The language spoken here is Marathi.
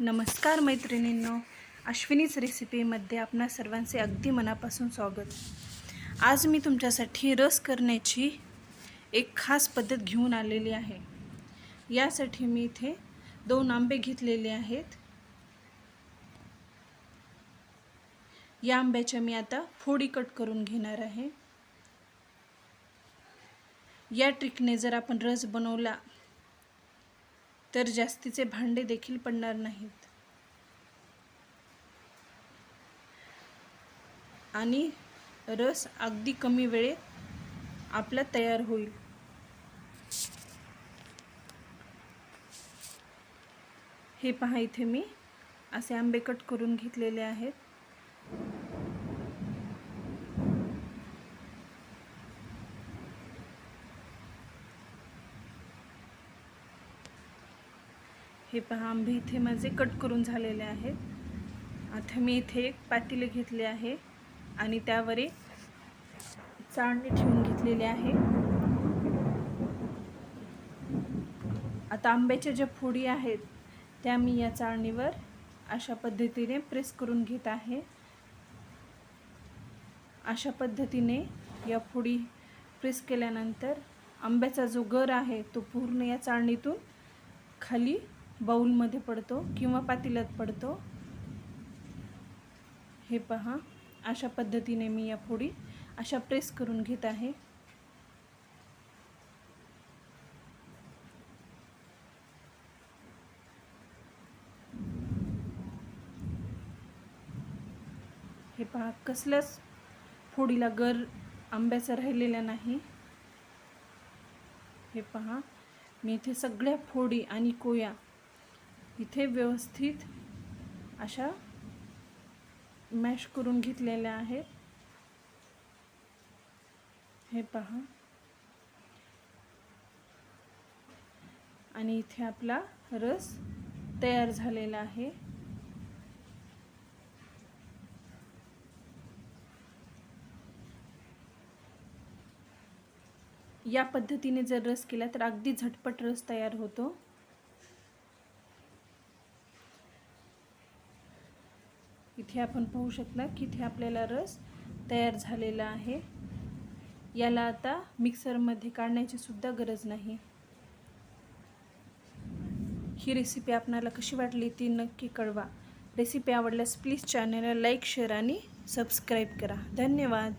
नमस्कार मैत्रिणींनो अश्विनीच रेसिपीमध्ये आपणा सर्वांचे अगदी मनापासून स्वागत. आज मी तुमच्यासाठी रस करण्याची एक खास पद्धत घेऊन आलेली आहे. यासाठी मी इथे दोन आंबे घेतलेले आहेत. या आंब्याच्या मी आता फोडी कट करून घेणार आहे. या ट्रिकने जर आपण रस बनवला तर जास्तीचे भांडे देखील पडणार नाहीत. आणि रस अगदी कमी वेळेत आपला तयार होईल. हे पहा इथे मी असे आंबे कट करून घेतलेले आहेत. हे पहा आंबे इथे माझे कट करून झालेले आहेत. आता मी इथे एक पातेले घेतले आहे आणि त्यावर एक चाळणी ठेवून घेतलेली आहे. आता आंब्याच्या ज्या फोडी आहेत त्या मी या चाळणीवर अशा पद्धतीने प्रेस करून घेत आहे. अशा पद्धतीने या फोडी प्रेस केल्यानंतर आंब्याचा जो गर आहे तो पूर्ण या चाळणीतून खाली बाऊलमध्ये पडतो किंवा पातेल्यात पडतो. हे पहा. अशा पद्धतीने मी या फोडी अशा प्रेस करून घेत आहे. हे पहा कसल्याच फोडीला गर आंब्याचा राहिलेला नाही. हे पहा. मी इथे सगळ्या फोडी आणि कोया इथे व्यवस्थित अशा मॅश करून घेतलेल्या आहेत. हे पहा. आणि इथे आपला रस तयार झालेला आहे. या पद्धतीने जर रस केला तर अगदी झटपट रस तयार होतो. इथे आपण पाहू शकता की इथे आपल्याला रस तयार झालेला आहे. याला आता मिक्सरमध्ये काढण्याची सुद्धा गरज नाही. ही रेसिपी आपणाला कशी वाटली ती नक्की कळवा. रेसिपी आवडल्यास प्लीज चॅनलला लाईक शेअर आणि सबस्क्राईब करा. धन्यवाद.